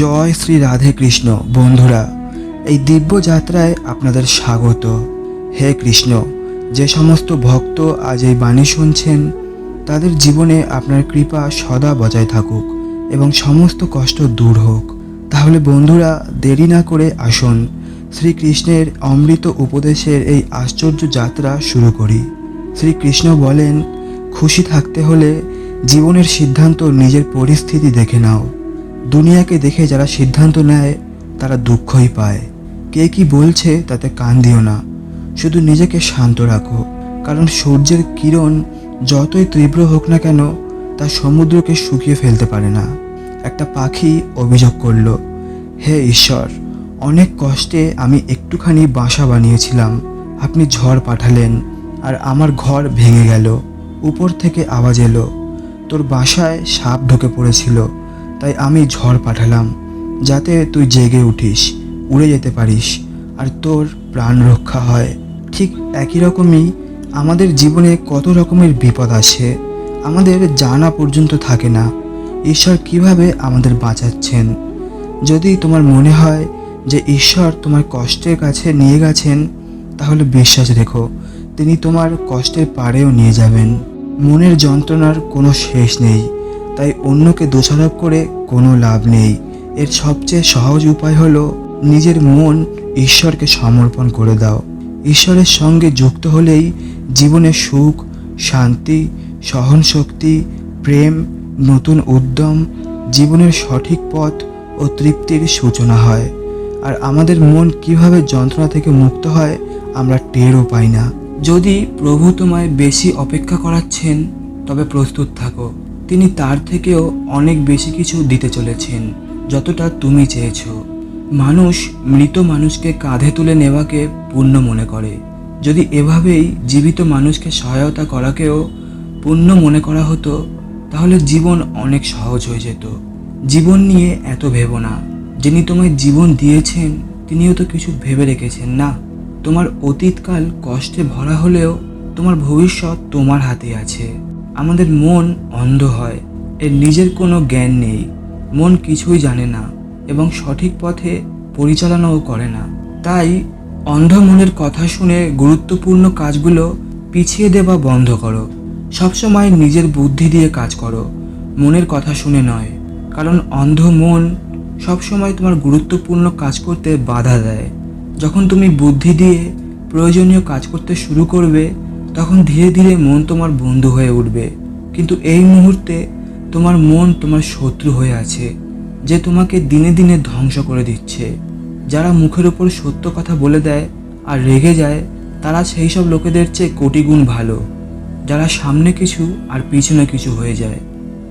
জয় শ্রী রাধে কৃষ্ণ। বন্ধুরা, এই দিব্য যাত্রায় আপনাদের স্বাগত। হে কৃষ্ণ, যে সমস্ত ভক্ত আজ এই বাণী শুনছেন, তাদের জীবনে আপনার কৃপা সদা বজায় থাকুক এবং সমস্ত কষ্ট দূর হোক। তাহলে বন্ধুরা, দেরি না করে আসুন শ্রীকৃষ্ণের অমৃত উপদেশের এই আশ্চর্য যাত্রা শুরু করি। শ্রীকৃষ্ণ বলেন, খুশি থাকতে হলে জীবনের সিদ্ধান্ত নিজের পরিস্থিতি দেখে নাও। দুনিয়াকে দেখে যারা সিদ্ধান্ত নেয়, তারা দুঃখই পায়। কে কি বলছে তাতে কান দিও না। শুধু নিজেকে শান্ত রাখো, কারণ সূর্যের কিরণ যতই তীব্র হোক না কেন, তা সমুদ্রকে শুকিয়ে ফেলতে পারে না। একটা পাখি অভিযোগ করল, হে ঈশ্বর, অনেক কষ্টে আমি একটুখানি বাসা বানিয়েছিলাম। আপনি ঝড় পাঠালেন আর আমার ঘর ভেঙে গেল। উপর থেকে আওয়াজ এলো, তোর বাসায় সাপ ঢুকে পড়েছিল। তাই আমি ঝড় পাঠালাম, যাতে তুই জেগে উঠিস, উড়ে যেতে পারিস, আর তোর প্রাণ রক্ষা হয়। ঠিক একই রকমই আমাদের জীবনে কত রকমের বিপদ আসে, আমাদের জানা পর্যন্ত থাকে না, ঈশ্বর কীভাবে আমাদের বাঁচাচ্ছেন। যদি তোমার মনে হয় যে ঈশ্বর তোমার কষ্টের কাছে নিয়ে গেছেন, তাহলে বিশ্বাস রেখো, তিনি তোমার কষ্টের পাড়েও নিয়ে যাবেন। মনের যন্ত্রণার কোনো শেষ নেই। তাই অন্যকে দোষারোপ করে কোনো লাভ নেই। এর সবচেয়ে সহজ উপায় হলো নিজের মন ঈশ্বরকে সমর্পণ করে দাও। ঈশ্বরের সঙ্গে যুক্ত হলেই জীবনে সুখ, শান্তি, সহনশক্তি, প্রেম, নতুন উদ্যম, জীবনের সঠিক পথ ও তৃপ্তির সূচনা হয়। আর আমাদের মন কীভাবে যন্ত্রণা থেকে মুক্ত হয়, আমরা টেরও পাই না। যদি প্রভু তোমায় বেশি অপেক্ষা করাচ্ছেন, তবে প্রস্তুত থাকো। তিনি তার থেকেও অনেক বেশি কিছু দিতে চলেছেন, যতটা তুমি চেয়েছো। মানুষ মৃত মানুষকে কাঁধে তুলে নেওয়াকে পুণ্য মনে করে। যদি এভাবেই জীবিত মানুষকে সহায়তা করাকেও পুণ্য মনে করা হতো, তাহলে জীবন অনেক সহজ হয়ে যেত। জীবন নিয়ে এত ভেবো না। যিনি তোমায় জীবন দিয়েছেন, তিনিও তো কিছু ভেবে রেখেছেন না। তোমার অতীতকাল কষ্টে ভরা হলেও তোমার ভবিষ্যৎ তোমার হাতে আছে। আমাদের মন অন্ধ হয়। এর নিজের কোনো জ্ঞান নেই। মন কিছুই জানে না এবং সঠিক পথে পরিচালনাও করে না। তাই অন্ধ মনের কথা শুনে গুরুত্বপূর্ণ কাজগুলো পিছিয়ে দেওয়া বন্ধ করো। সবসময় নিজের বুদ্ধি দিয়ে কাজ করো। মনের কথা শুনে নয়। কারণ অন্ধ মন সবসময় তোমার গুরুত্বপূর্ণ কাজ করতে বাধা দেয়। যখন তুমি বুদ্ধি দিয়ে প্রয়োজনীয় কাজ করতে শুরু করবে তখন ধীরে ধীরে মন তোমার বন্ধু হয়ে উঠবে। কিন্তু এই মুহূর্তে তোমার মন তোমার শত্রু হয়ে আছে, যে তোমাকে দিনে দিনে ধ্বংস করে দিচ্ছে। যারা মুখের ওপর সত্য কথা বলে দেয় আর রেগে যায়, তারা সেই সব লোকেদের চেয়ে কোটি গুণ ভালো। যারা সামনে কিছু আর পিছনে কিছু হয়ে যায়।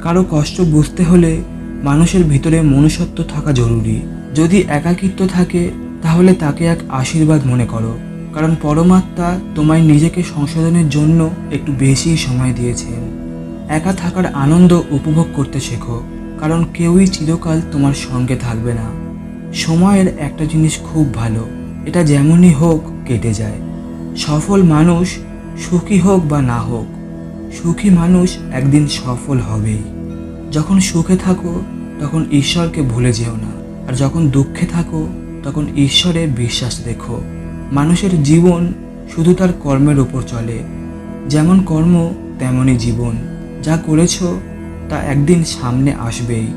কারও কষ্ট বুঝতে হলে মানুষের ভিতরে মনুষ্যত্ব থাকা জরুরি। যদি একাকিত্ব থাকে, তাহলে তাকে এক আশীর্বাদ মনে করো। কারণ পরমাত্মা তোমায় নিজেকে সংশোধনের জন্য একটু বেশি সময় দিয়েছেন একা থাকার আনন্দ উপভোগ করতে শেখো, কারণ কেউই চিরকাল তোমার সঙ্গে থাকবে না। সময়ের একটা জিনিস খুব ভালো, এটা যেমনই হোক কেটে যায়। সফল মানুষ সুখী হোক বা না হোক, সুখী মানুষ একদিন সফল হবেই। যখন সুখে থাকো, তখন ঈশ্বরকে ভুলে যেও না, আর যখন দুঃখে থাকো, তখন ঈশ্বরে বিশ্বাস রেখো। মানুষের জীবন শুধু তার কর্মের ওপর চলে। যেমন কর্ম তেমনই জীবন। যা করেছ, তা একদিন সামনে আসবেই।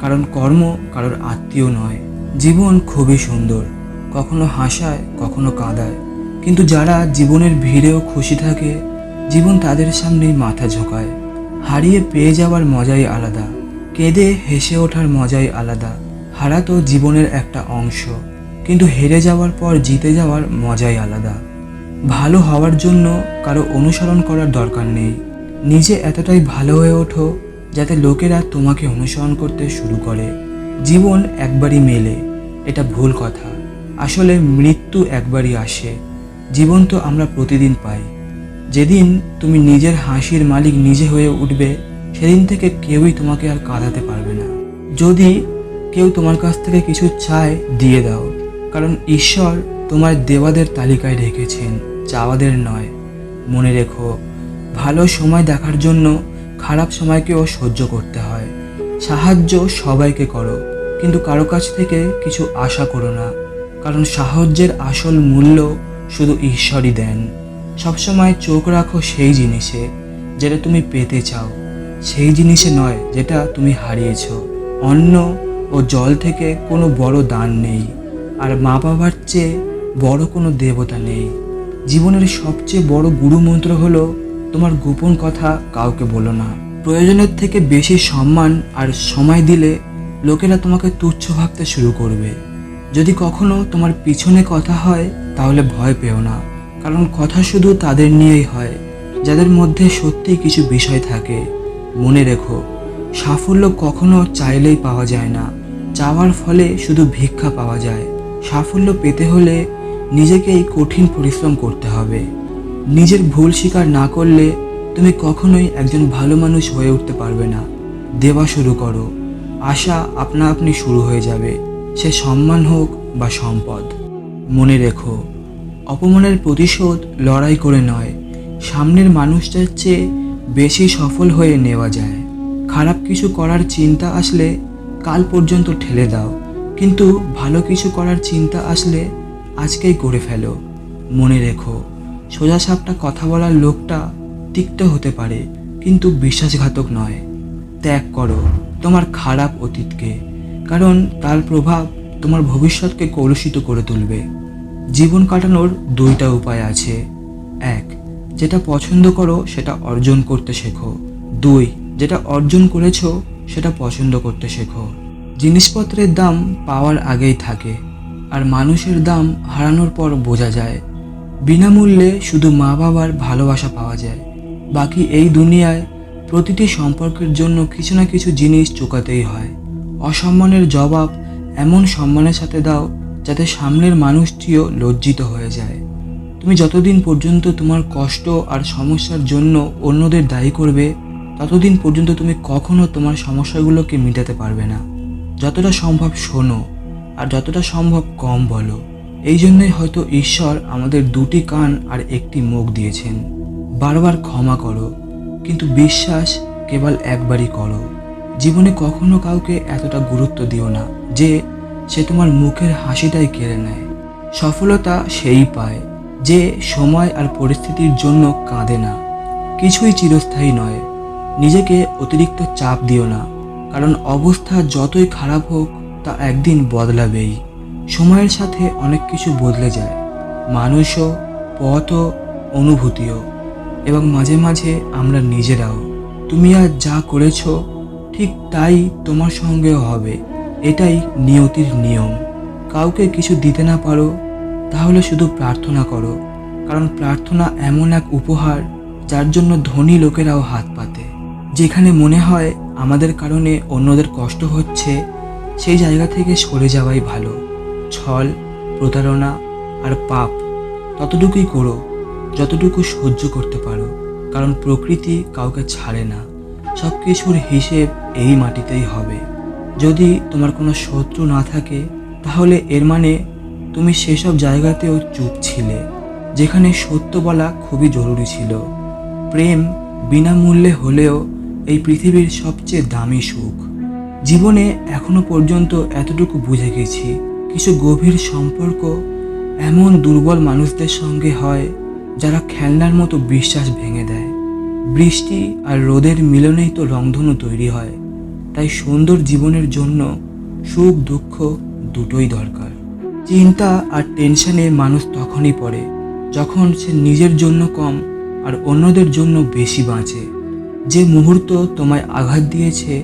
কারণ কর্ম কারোর আত্মীয় নয়। জীবন খুবই সুন্দর। কখনো হাসায়, কখনো কাঁদায়। কিন্তু যারা জীবনের ভিড়েও খুশি থাকে, জীবন তাদের সামনেই মাথা ঝোঁকায়। হারিয়ে পেয়ে যাওয়ার মজাই আলাদা। কেঁদে হেসে ওঠার মজাই আলাদা। হারা তো জীবনের একটা অংশ। কিন্তু হেরে যাওয়ার পর জিতে যাওয়ার মজাই আলাদা। ভালো হওয়ার জন্য কারও অনুসরণ করার দরকার নেই। নিজে এতটাই ভালো হয়ে ওঠো যাতে লোকেরা তোমাকে অনুসরণ করতে শুরু করে। জীবন একবারই মেলে, এটা ভুল কথা। আসলে মৃত্যু একবারই আসে। জীবন তো আমরা প্রতিদিন পাই। যেদিন তুমি নিজের হাসির মালিক নিজে হয়ে উঠবে, সেদিন থেকে কেউই তোমাকে আর কাঁদাতে পারবে না। যদি কেউ তোমার কাছ থেকে কিছু চায়, দিয়ে দাও। কারণ ঈশ্বর তোমার দেওয়াদের তালিকায় রেখেছেন, চাওয়াদের নয়। মনে রেখো, ভালো সময় দেখার জন্য খারাপ সময়কেও সহ্য করতে হয়। সাহায্য সবাইকে করো, কিন্তু কারও কাছ থেকে কিছু আশা করো না। কারণ সাহায্যের আসল মূল্য শুধু ঈশ্বরই দেন। সবসময় চোখ রাখো সেই জিনিসে যেটা তুমি পেতে চাও। সেই জিনিসে নয়, যেটা তুমি হারিয়েছ। অন্ন ও জল থেকে কোনো বড় দান নেই। আর মা বাবার চেয়ে বড় কোনো দেবতা নেই। জীবনের সবচেয়ে বড় গুরু মন্ত্র হলো, তোমার গোপন কথা কাউকে বলো না। প্রয়োজনের থেকে বেশি সম্মান আর সময় দিলে লোকেরা তোমাকে তুচ্ছ ভাবতে শুরু করবে। যদি কখনো তোমার পিছনে কথা হয়, তাহলে ভয় পেও না। কারণ কথা শুধু তাদের নিয়েই হয়, যাদের মধ্যে সত্যিই কিছু বিষয় থাকে। মনে রেখো, সাফল্য কখনো চাইলেই পাওয়া যায় না। চাওয়ার ফলে শুধু ভিক্ষা পাওয়া যায়। সাফল্য পেতে হলে নিজেকেই কঠিন পরিশ্রম করতে হবে। নিজের ভুল স্বীকার না করলে তুমি কখনোই একজন ভালো মানুষ হয়ে উঠতে পারবে না। দেওয়া শুরু করো। আশা আপনা আপনি শুরু হয়ে যাবে। সে সম্মান হোক বা সম্পদ। মনে রেখো, অপমানের প্রতিশোধ লড়াই করে নয়। সামনের মানুষটার চেয়ে বেশি সফল হয়ে নেওয়া যায়। খারাপ কিছু করার চিন্তা আসলে কাল পর্যন্ত ঠেলে দাও। কিন্তু ভালো কিছু করার চিন্তা আসলে আজকেই করে ফেলো। মনে রেখো, সোজা সাপটা কথা বলার লোকটা তিক্ত হতে পারে, কিন্তু বিশ্বাসঘাতক নয়। ত্যাগ করো তোমার খারাপ অতীতকে, কারণ তার প্রভাব তোমার ভবিষ্যৎকে কলুষিত করে তুলবে। জীবন কাটানোর দুইটা উপায় আছে। এক, যেটা পছন্দ করো সেটা অর্জন করতে শেখো। দুই, যেটা অর্জন করেছ সেটা পছন্দ করতে শেখো। জিনিসপত্রের দাম পাওয়ার আগেই থাকে, আর মানুষের দাম হারানোর পর বোঝা যায়। বিনামূল্যে শুধু মা বাবার ভালোবাসা পাওয়া যায়। বাকি এই দুনিয়ায় প্রতিটি সম্পর্কের জন্য কিছু না কিছু জিনিস চুকাতেই হয়। অসম্মানের জবাব এমন সম্মানের সাথে দাও যাতে সামনের মানুষটিও লজ্জিত হয়ে যায়। তুমি যতদিন পর্যন্ত তোমার কষ্ট আর সমস্যার জন্য অন্যদের দায়ী করবে, ততদিন পর্যন্ত তুমি কখনো তোমার সমস্যাগুলোকে মেটাতে পারবে না। যতটা সম্ভব শোনো আর যতটা সম্ভব কম বলো। এই জন্যই হয়তো ঈশ্বর আমাদের দুটি কান আর একটি মুখ দিয়েছেন। বারবার ক্ষমা করো, কিন্তু বিশ্বাস কেবল একবারই করো। জীবনে কখনো কাউকে এতটা গুরুত্ব দিও না যে সে তোমার মুখের হাসিটাই কেড়ে নেয়। সফলতা সেই পায় যে সময় আর পরিস্থিতির জন্য কাঁদে না। কিছুই চিরস্থায়ী নয়। নিজেকে অতিরিক্ত চাপ দিও না। কারণ অবস্থা যতই খারাপ হোক, তা একদিন বদলাবেই। সময়ের সাথে অনেক কিছু বদলে যায়। মানুষও, পথও, অনুভূতিও। এবং মাঝে মাঝে আমরা নিজেরাও। তুমি আজ যা করেছ, ঠিক তাই তোমার সঙ্গেও হবে। এটাই নিয়তির নিয়ম। কাউকে কিছু দিতে না পারো, তাহলে শুধু প্রার্থনা করো। কারণ প্রার্থনা এমন এক উপহার, যার জন্য ধনী লোকেরাও হাত পাতে। যেখানে মনে হয় আমাদের কারণে অন্যদের কষ্ট হচ্ছে, সেই জায়গা থেকে সরে যাওয়াই ভালো। ছল, প্রতারণা আর পাপ ততটুকুই করো, যতটুকু সহ্য করতে পারো, কারণ প্রকৃতি কাউকে ছাড়ে না। সব কিছুর হিসেব এই মাটিতেই হবে। যদি তোমার কোনো শত্রু না থাকে, তাহলে এর মানে তুমি সেসব জায়গাতেও চুপ ছিলে, যেখানে সত্য বলা খুবই জরুরি ছিল। প্রেম বিনামূল্যে হলেও এই পৃথিবীর সবচেয়ে দামি সুখ। জীবনে এখনও পর্যন্ত এতটুকু বুঝে গেছি কিছু গভীর সম্পর্ক এমন দুর্বল মানুষদের সঙ্গে হয় যারা খেলনার মতো বিশ্বাস ভেঙে দেয়। বৃষ্টি আর রোদের মিলনেই তো রংধনু তৈরি হয়। তাই সুন্দর জীবনের জন্য সুখ, দুঃখ দুটোই দরকার। চিন্তা আর টেনশনে মানুষ তখনই পড়ে, যখন সে নিজের জন্য কম আর অন্যদের জন্য বেশি বাঁচে। যে মুহূর্ত তোমায় আঘাত দিয়েছে,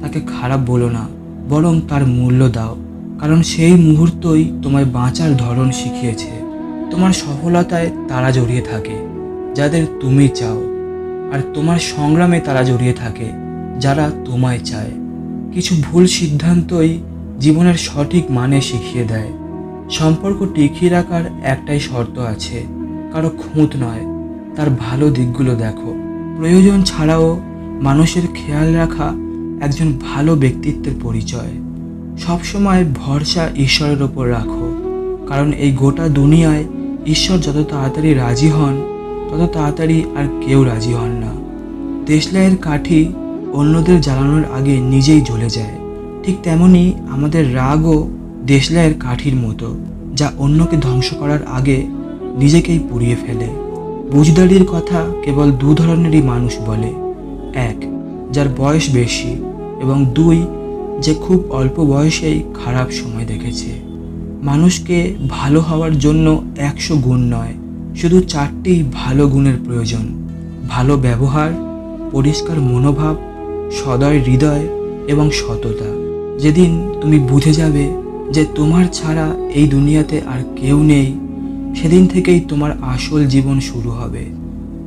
তাকে খারাপ বলো না, বরং তার মূল্য দাও, কারণ সেই মুহূর্তই তোমায় বাঁচার ধরন শিখিয়েছে। তোমার সফলতায় তারা জড়িয়ে থাকে, যাদের তুমি চাও, আর তোমার সংগ্রামে তারা জড়িয়ে থাকে, যারা তোমায় চায়। কিছু ভুল সিদ্ধান্তই জীবনের সঠিক মানে শিখিয়ে দেয়। সম্পর্ক টিকিয়ে রাখার একটাই শর্ত আছে, কারও খুঁত নয়, তার ভালো দিকগুলো দেখো। প্রয়োজন ছাড়াও মানুষের খেয়াল রাখা একজন ভালো ব্যক্তিত্বের পরিচয়। সবসময় ভরসা ঈশ্বরের ওপর রাখো, কারণ এই গোটা দুনিয়ায় ঈশ্বর যত তাড়াতাড়ি রাজি হন, তত তাড়াতাড়ি আর কেউ রাজি হন না। দেশলাইয়ের কাঠি অন্যদের জ্বালানোর আগে নিজেই জ্বলে যায়। ঠিক তেমনি আমাদের রাগও দেশলাইয়ের কাঠির মতো, যা অন্যকে ধ্বংস করার আগে নিজেকেই পুড়িয়ে ফেলে। বুঝদারির কথা কেবল দু ধরনেরই মানুষ বলে। এক, যার বয়স বেশি এবং দুই, যে খুব অল্প বয়সেই খারাপ সময় দেখেছে। মানুষকে ভালো হওয়ার জন্য একশো গুণ নয়, শুধু চারটি ভালো গুণের প্রয়োজন। ভালো ব্যবহার, পরিষ্কার মনোভাব, সদয় হৃদয় এবং সততা। যেদিন তুমি বুঝে যাবে যে তোমার ছাড়া এই দুনিয়াতে আর কেউ নেই সেদিন থেকেই তোমার আসল জীবন শুরু হবে।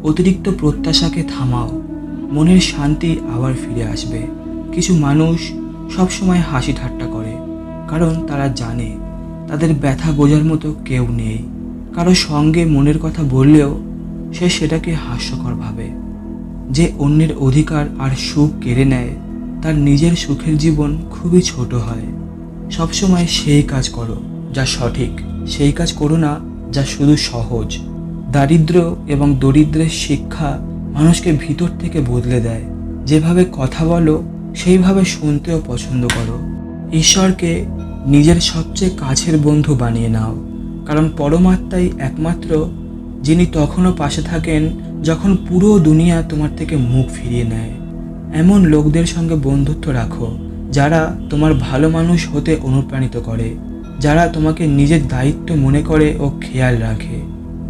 অতিরিক্ত প্রত্যাশাকে থামাও। মনের শান্তি আবার ফিরে আসবে। কিছু মানুষ সবসময় হাসি ঠাট্টা করে, কারণ তারা জানে তাদের ব্যথা বোঝার মতো কেউ নেই। কারও সঙ্গে মনের কথা বললেও সে সেটাকে হাস্যকর ভাবে। যে অন্যের অধিকার আর সুখ কেড়ে নেয়, তার নিজের সুখের জীবন খুবই ছোট হয়। সবসময় সেই কাজ করো, যা সঠিক। সেই কাজ করো না যা শুধু সহজ দারিদ্র এবং দরিদ্রের শিক্ষা মানুষকে ভিতর থেকে বদলে দেয়। যেভাবে কথা বলো, সেইভাবে শুনতেও পছন্দ করো। ঈশ্বরকে নিজের সবচেয়ে কাছের বন্ধু বানিয়ে নাও, কারণ পরমাত্মাই একমাত্র যিনি তখনও পাশে থাকেন যখন পুরো দুনিয়া তোমার থেকে মুখ ফিরিয়ে নেয়। এমন লোকদের সঙ্গে বন্ধুত্ব রাখো, যারা তোমার ভালো মানুষ হতে অনুপ্রাণিত করে। যারা তোমাকে নিজের দায়িত্ব মনে করে ও খেয়াল রাখে,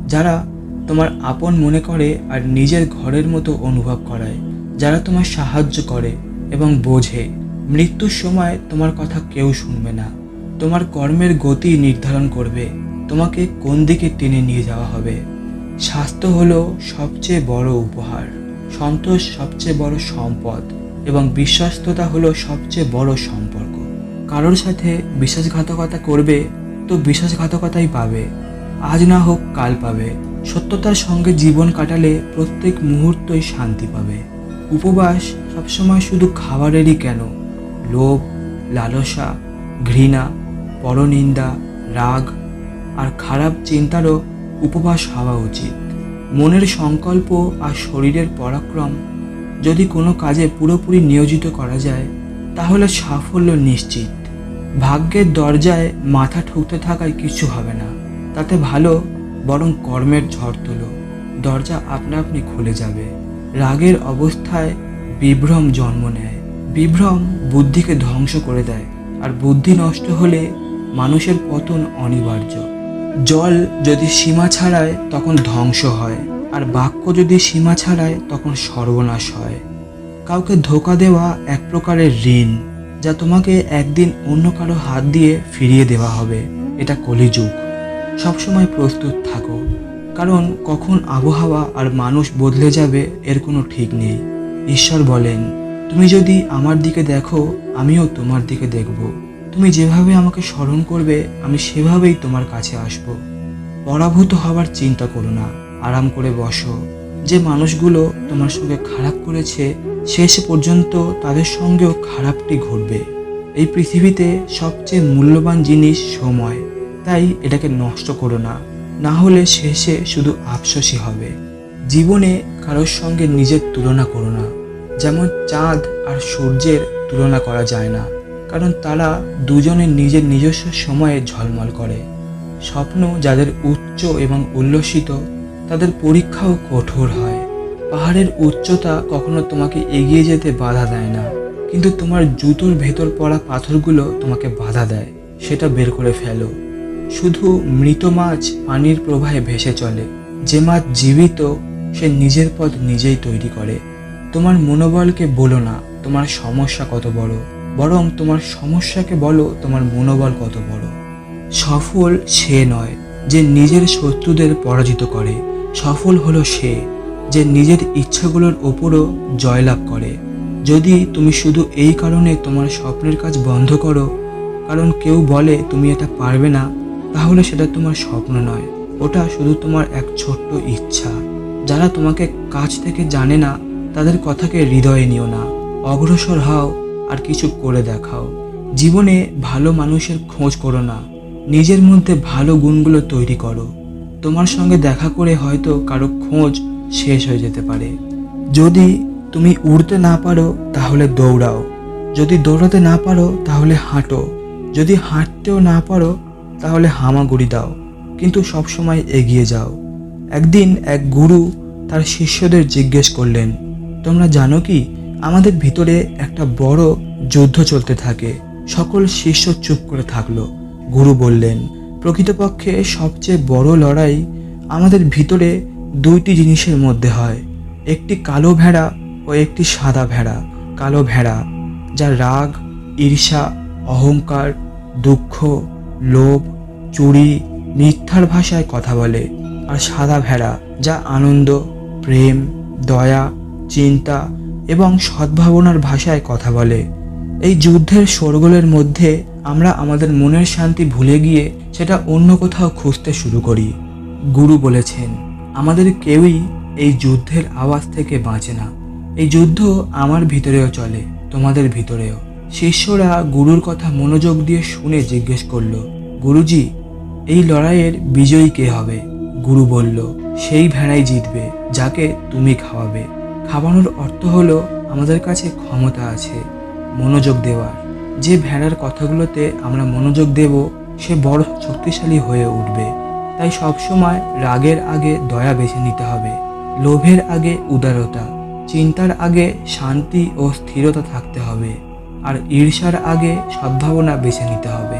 যারা তোমার আপন মনে করে আর নিজের ঘরের মতো অনুভব করায়, যারা তোমার সাহায্য করে এবং বোঝে, মৃত্যুর সময় তোমার কথা কেউ শুনবে না। তোমার কর্মের গতি নির্ধারণ করবে, তোমাকে কোন দিকে টেনে নিয়ে যাওয়া হবে। স্বাস্থ্য হলো সবচেয়ে বড় উপহার, সন্তোষ সবচেয়ে বড় সম্পদ এবং বিশ্বস্ততা হলো সবচেয়ে বড় সম্পর্ক। কারোর সাথে বিশ্বাসঘাতকতা করবে, তো বিশ্বাসঘাতকতাই পাবে। আজ না হোক কাল পাবে। সত্যতার সঙ্গে জীবন কাটালে প্রত্যেক মুহূর্তই শান্তি পাবে। উপবাস সবসময় শুধু খাবারেরই কেন? লোভ, লালসা, ঘৃণা, পরনিন্দা, রাগ আর খারাপ চিন্তারও উপবাস হওয়া উচিত। মনের সংকল্প আর শরীরের পরাক্রম যদি কোনো কাজে পুরোপুরি নিয়োজিত করা যায়, তাহলে সাফল্য নিশ্চিত। ভাগ্যের দরজায় মাথা ঠুকতে থাকায় কিছু হবে না। তাতে ভালো, বরং কর্মের ঝড় তোলো। দরজা আপনা আপনি খুলে যাবে। রাগের অবস্থায় বিভ্রম জন্ম নেয়। বিভ্রম বুদ্ধিকে ধ্বংস করে দেয়, আর বুদ্ধি নষ্ট হলে মানুষের পতন অনিবার্য। জল যদি সীমা ছাড়ায়, তখন ধ্বংস হয়, আর বাক্য যদি সীমা ছাড়ায়, তখন সর্বনাশ হয়। কাউকে ধোকা দেওয়া এক প্রকারের ঋণ। যা তোমাকে একদিন অন্য কারও হাত দিয়ে ফিরিয়ে দেওয়া হবে। এটা কলিযুগ। সবসময় প্রস্তুত থাকো। কারণ কখন আবহাওয়া আর মানুষ বদলে যাবে এর কোনো ঠিক নেই। ঈশ্বর বলেন, তুমি যদি আমার দিকে দেখো, আমিও তোমার দিকে দেখব। তুমি যেভাবে আমাকে স্মরণ করবে, আমি সেভাবেই তোমার কাছে আসব। পরাভূত হওয়ার চিন্তা করো না। আরাম করে বসো। যে মানুষগুলো তোমার সঙ্গে খারাপ করেছে, শেষ পর্যন্ত তাদের সঙ্গেও খারাপটি ঘটবে। এই পৃথিবীতে সবচেয়ে মূল্যবান জিনিস সময়। তাই এটাকে নষ্ট করো না। না হলে শেষে শুধু আফসোসই হবে। জীবনে কারোর সঙ্গে নিজের তুলনা করো না। যেমন চাঁদ আর সূর্যের তুলনা করা যায় না। কারণ তারা দুজনে নিজের নিজস্ব সময়ে ঝলমল করে। স্বপ্ন যাদের উচ্চ এবং উল্লসিত তাদের পরীক্ষাও কঠোর হয়। পাহাড়ের উচ্চতা কখনো তোমাকে এগিয়ে যেতে বাধা দেয় না, কিন্তু তোমার জুতোর ভেতর পড়া পাথরগুলো তোমাকে বাধা দেয়, সেটা বের করে ফেলো। শুধু মৃত মাছ পানির প্রবাহে ভেসে চলে, যে মাছ জীবিত, সে নিজের পথ নিজেই তৈরি করে। তোমার মনোবলকে বলো না, তোমার সমস্যা কত বড়, বরং তোমার সমস্যাকে বলো, তোমার মনোবল কত বড়। সফল সে নয়, যে নিজের শত্রুদের পরাজিত করে। সফল হলো সে যে নিজের ইচ্ছাগুলোর ওপরও জয়লাভ করে। যদি তুমি শুধু এই কারণে তোমার স্বপ্নের কাজ বন্ধ করো, কারণ কেউ বলে তুমি এটা পারবে না, তাহলে সেটা তোমার স্বপ্ন নয়। ওটা শুধু তোমার এক ছোট্ট ইচ্ছা। যারা তোমাকে কাছ থেকে জানে না, তাদের কথাকে হৃদয়ে নিও না। অগ্রসর হও আর কিছু করে দেখাও। জীবনে ভালো মানুষের খোঁজ করো না। নিজের মধ্যে ভালো গুণগুলো তৈরি করো। তোমার সঙ্গে দেখা করে হয়তো কারও খোঁজ শেষ হয়ে যেতে পারে। যদি তুমি উড়তে না পারো, তাহলে দৌড়াও। যদি দৌড়াতে না পারো, তাহলে হাঁটো। যদি হাঁটতেও না পারো, তাহলে হামাগুড়ি দাও। কিন্তু সবসময় এগিয়ে যাও। একদিন এক গুরু তার শিষ্যদের জিজ্ঞেস করলেন, তোমরা জানো কি, আমাদের ভিতরে একটা বড় যুদ্ধ চলতে থাকে। সকল শিষ্য চুপ করে থাকল। গুরু বললেন প্রকৃতপক্ষে সবচেয়ে বড় লড়াই আমাদের ভিতরে দুইটি জিনিসের মধ্যে হয়। একটি কালো ভেড়া ও একটি সাদা ভেড়া। কালো ভেড়া যা রাগ, ঈর্ষা, অহংকার, দুঃখ, লোভ, চুরি, মিথ্যার ভাষায় কথা বলে। আর সাদা ভেড়া, যা আনন্দ, প্রেম, দয়া, চিন্তা এবং সদ্ভাবনার ভাষায় কথা বলে। এই যুদ্ধের শোরগোলের মধ্যে আমরা আমাদের মনের শান্তি ভুলে গিয়ে সেটা অন্য কোথাও খুঁজতে শুরু করি। গুরু বলেছেন, আমাদের কেউই এই যুদ্ধের আওয়াজ থেকে বাঁচে না। এই যুদ্ধ আমার ভিতরেও চলে, তোমাদের ভিতরেও। শিষ্যরা গুরুর কথা মনোযোগ দিয়ে শুনে জিজ্ঞেস করল, গুরুজি, এই লড়াইয়ের বিজয়ী কে হবে? গুরু বলল, সেই ভেড়াই জিতবে, যাকে তুমি খাওয়াবে। খাওয়ানোর অর্থ হলো, আমাদের কাছে ক্ষমতা আছে, মনোযোগ দেওয়ার। যে ভেড়ার কথাগুলোতে আমরা মনোযোগ দেব, সে বড় শক্তিশালী হয়ে উঠবে। তাই সবসময় রাগের আগে দয়া বেছে নিতে হবে, লোভের আগে উদারতা, চিন্তার আগে শান্তি ও স্থিরতা থাকতে হবে, আর ঈর্ষার আগে সদ্ভাবনা বেছে নিতে হবে।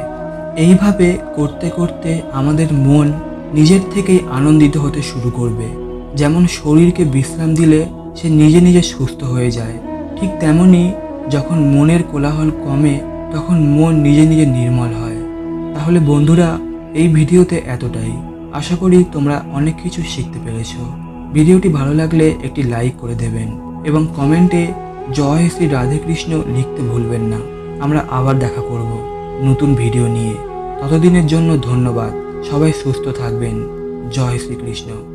এইভাবে করতে করতে আমাদের মন নিজের থেকেই আনন্দিত হতে শুরু করবে। যেমন শরীরকে বিশ্রাম দিলে সে নিজে নিজে সুস্থ হয়ে যায়, ঠিক তেমনি যখন মনের কোলাহল কমে, তখন মন নিজে নিজে নির্মল হয়। তাহলে বন্ধুরা, এই ভিডিওতে এতটাই। আশা করি তোমরা অনেক কিছু শিখতে পেরেছ। ভিডিওটি ভালো লাগলে একটি লাইক করে দেবেন এবং কমেন্টে জয় শ্রী রাধেকৃষ্ণ লিখতে ভুলবেন না। আমরা আবার দেখা করব নতুন ভিডিও নিয়ে। ততদিনের জন্য ধন্যবাদ। সবাই সুস্থ থাকবেন। জয় শ্রীকৃষ্ণ।